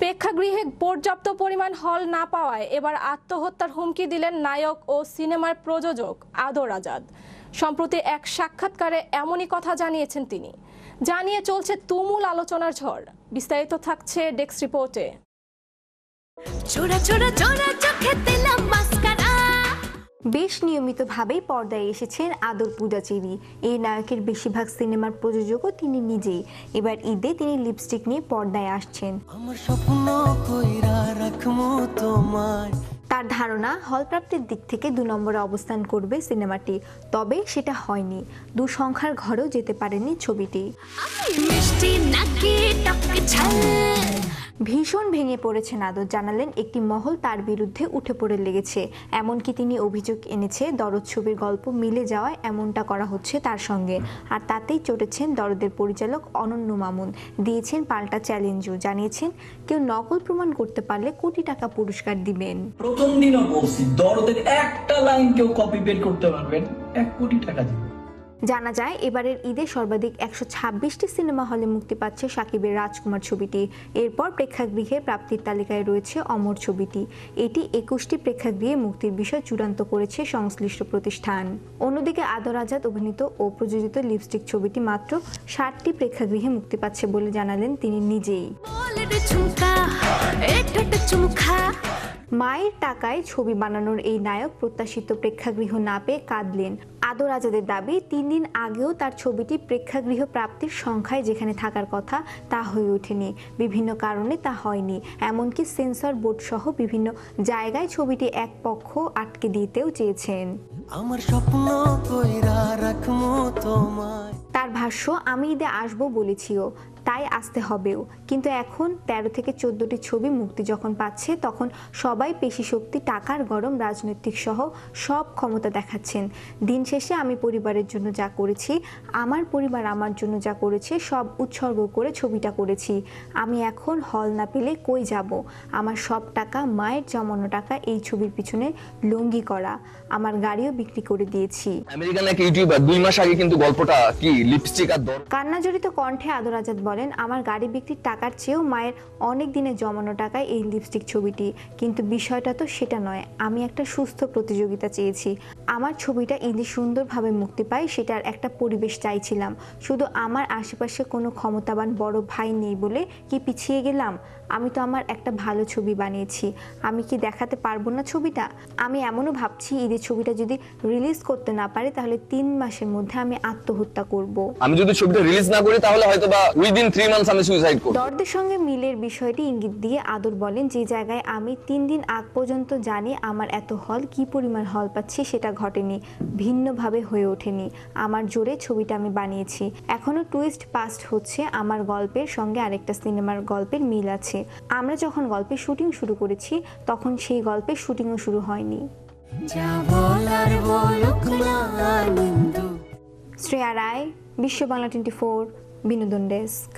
প্রেক্ষাগৃহে পর্যাপ্ত পরিমাণ হল না পাওয়ায় এবার আত্মহত্যার হুমকি দিলেন নায়ক ও সিনেমার প্রযোজক আদর আজাদ। সম্প্রতি এক সাক্ষাৎকারে এমনই কথা জানিয়েছেন তিনি। জানিয়ে চলছে তুমুল আলোচনার ঝড়। বিস্তারিত থাকছে ডেস্ক রিপোর্টে। চোরা চোরা চোরা চোখে দিলাম মাস্কারা। বেশ নিয়মিতভাবেই পর্দায় এসেছেন আদর পূজাচেরি এই নায়কের বেশিরভাগ সিনেমার প্রযোজকও তিনি নিজেই। এবার ঈদে তিনি লিপস্টিক নিয়ে পর্দায় আসছেন। আমার স্বপ্ন কইরা রাখমু তোমায়। তার ধারণা হল প্রাপ্তির দিক থেকে দু নম্বরে অবস্থান করবে সিনেমাটি। তবে সেটা হয়নি। দু সংখ্যার ঘরেও যেতে পারেনি ছবিটি। মিষ্টি নাকি টক ঝাল। ভীষণ ভেঙে পড়েছেন আদর জানালেন একটি মহল তার বিরুদ্ধে উঠে পড়ে লেগেছে। এমনকি তিনি অভিযোগ এনেছে, দরদ ছবির গল্প মিলে যাওয়ায় এমনটা করা হচ্ছে তার সঙ্গে। আর তাতেই চটেছেন দরদের পরিচালক অনন্য মামুন। দিয়েছেন পাল্টা চ্যালেঞ্জও। জানিয়েছেন, কেউ নকল প্রমাণ করতে পারলে কোটি টাকা পুরস্কার দিবেন। প্রথম দিনও বলছি, দরদের একটা লাইন কেউ কপি বের করতে পারবেন, এক কোটি টাকা দিবেন। জানা যায়, এবারের ঈদে সর্বাধিক একশো ছাব্বিশটি সিনেমা হলে মুক্তি পাচ্ছে সাকিবের রাজকুমার ছবিটি। এরপর প্রেক্ষাগৃহে প্রাপ্তির তালিকায় রয়েছে অমর ছবিটি। এটি একুশটি প্রেক্ষাগৃহে মুক্তির বিষয় চূড়ান্ত করেছে সংশ্লিষ্ট প্রতিষ্ঠান। অন্যদিকে আদর আজাদ অভিনীত ও প্রযোজিত লিপস্টিক ছবিটি মাত্র ষাটটি প্রেক্ষাগৃহে মুক্তি পাচ্ছে বলে জানালেন তিনি নিজেই। মায়ের টাকায় ছবি বানানোর এই নায়ক প্রত্যাশিত প্রেক্ষাগৃহ না পেয়ে কাঁদলেন। আদর আজাদের দাবি তিন দিন আগেও তার ছবিটি প্রেক্ষাগৃহ প্রাপ্তির সংখ্যায় যেখানে থাকার কথা তা হয়ে ওঠেনি। বিভিন্ন কারণে তা হয়নি। এমনকি সেন্সর বোর্ড সহ বিভিন্ন জায়গায় ছবিটি এক পক্ষ আটকে দিতেও চেয়েছেন। আমার স্বপ্ন কইরা রাখমু তোমায়। তার ভাষ্য আমি ঈদে আসব বলেছিও। তাই আসতে হবেও। কিন্তু এখন তেরো থেকে চোদ্দটি ছবি মুক্তি যখন পাচ্ছে তখন সবাই পেশি শক্তি টাকার গরম রাজনৈতিক সহ সব ক্ষমতা দেখাচ্ছেন। দিন শেষে আমি পরিবারের জন্য যা করেছি আমার পরিবার আমার জন্য যা করেছে সব উৎসর্গ করে ছবিটা করেছি। আমি এখন হল না পেলে কই যাব? আমার সব টাকা মায়ের জমানো টাকা এই ছবির পিছনে লঙ্গি করা। আমার গাড়িও বিক্রি করে দিয়েছি। আমেরিকান এক ইউটিউবার দুই মাস আগে কিন্তু গল্পটা কি লিপস্টিক আর কান্নাজড়িত কণ্ঠে আদর আজাদ বলেন আমার গাড়ি বিক্রির টাকার চেয়েও মায়ের অনেক দিনে জমানো টাকায় এই লিপস্টিক ছবিটি। কিন্তু বিষয়টা তো সেটা নয়, আমি একটা সুস্থ প্রতিযোগিতা চেয়েছি। আমার ছবিটা ঈদে সুন্দরভাবে মুক্তি পায় সেটার একটা পরিবেশ চাইছিলাম। শুধু আমার আশেপাশে কোনো ক্ষমতাবান বড় ভাই নেই বলে কি পিছিয়ে গেলাম? আমি তো আমার একটা ভালো ছবি বানিয়েছি। আমি কি দেখাতে পারব না ছবিটা? আমি এমনও ভাবছি ঈদের ছবিটা যদি রিলিজ করতে না পারি তাহলে তিন মাসের মধ্যে আমি আত্মহত্যা করব। আমি যদি ছবিটা রিলিজ না করি তাহলে হয়তো বা উইদিন থ্রি মান্থস আমি সুইসাইড করব। দর্দের সঙ্গে মিলের বিষয়টি ইঙ্গিত দিয়ে আদর বলেন যে জায়গায় আমি তিন দিন আগ পর্যন্ত জানি আমার এত হল কি পরিমাণ হল পাচ্ছি সেটা ঘটেনি ভিন্নভাবে হয়ে ওঠেনি। আমার জোরে ছবিটা আমি বানিয়েছি। এখনও টুইস্ট পাস্ট হচ্ছে আমার গল্পের সঙ্গে আরেকটা সিনেমার গল্পের মিল আছে। আমরা যখন গল্পের শুটিং শুরু করেছি তখন সেই গল্পের শুটিংও শুরু হয়নি। শ্রেয়া রায় বিশ্ব বাংলা টোয়েন্টি ফোর বিনোদন ডেস্ক।